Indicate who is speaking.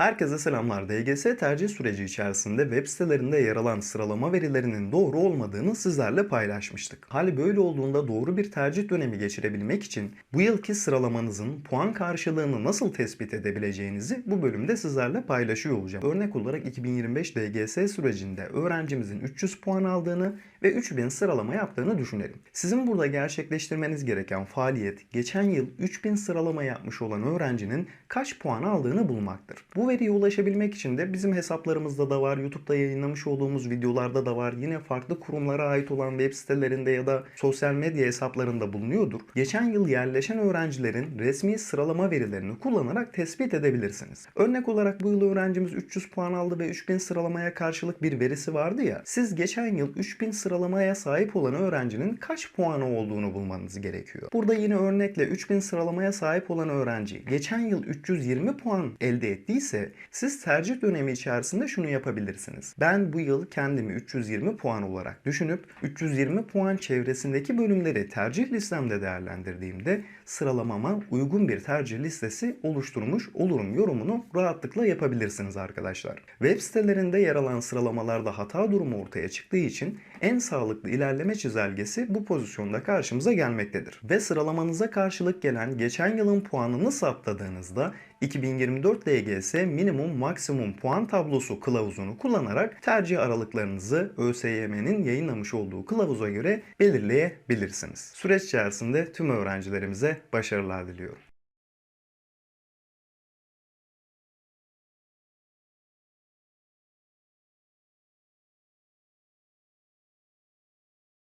Speaker 1: Herkese selamlar. DGS tercih süreci içerisinde web sitelerinde yer alan sıralama verilerinin doğru olmadığını sizlerle paylaşmıştık. Hali böyle olduğunda doğru bir tercih dönemi geçirebilmek için bu yılki sıralamanızın puan karşılığını nasıl tespit edebileceğinizi bu bölümde sizlerle paylaşıyor olacağım. Örnek olarak 2025 DGS sürecinde öğrencimizin 300 puan aldığını ve 3000 sıralama yaptığını düşünelim. Sizin burada gerçekleştirmeniz gereken faaliyet geçen yıl 3000 sıralama yapmış olan öğrencinin kaç puan aldığını bulmaktır. Bu veriye ulaşabilmek için de bizim hesaplarımızda da var, YouTube'da yayınlamış olduğumuz videolarda da var. Yine farklı kurumlara ait olan web sitelerinde ya da sosyal medya hesaplarında bulunuyordur. Geçen yıl yerleşen öğrencilerin resmi sıralama verilerini kullanarak tespit edebilirsiniz. Örnek olarak bu yıl öğrencimiz 300 puan aldı ve 3000 sıralamaya karşılık bir verisi vardı ya. Siz geçen yıl 3000 sıralamaya sahip olan öğrencinin kaç puanı olduğunu bulmanız gerekiyor. Burada yine örnekle 3000 sıralamaya sahip olan öğrenci geçen yıl 320 puan elde ettiyse siz tercih dönemi içerisinde şunu yapabilirsiniz. Ben bu yıl kendimi 320 puan olarak düşünüp 320 puan çevresindeki bölümleri tercih listemde değerlendirdiğimde sıralamama uygun bir tercih listesi oluşturmuş olurum yorumunu rahatlıkla yapabilirsiniz arkadaşlar. Web sitelerinde yer alan sıralamalarda hata durumu ortaya çıktığı için en sağlıklı ilerleme çizelgesi bu pozisyonda karşımıza gelmektedir. Ve sıralamanıza karşılık gelen geçen yılın puanını saptadığınızda 2024 DGS minimum maksimum puan tablosu kılavuzunu kullanarak tercih aralıklarınızı ÖSYM'nin yayınlamış olduğu kılavuza göre belirleyebilirsiniz. Süreç içerisinde tüm öğrencilerimize başarılar diliyorum.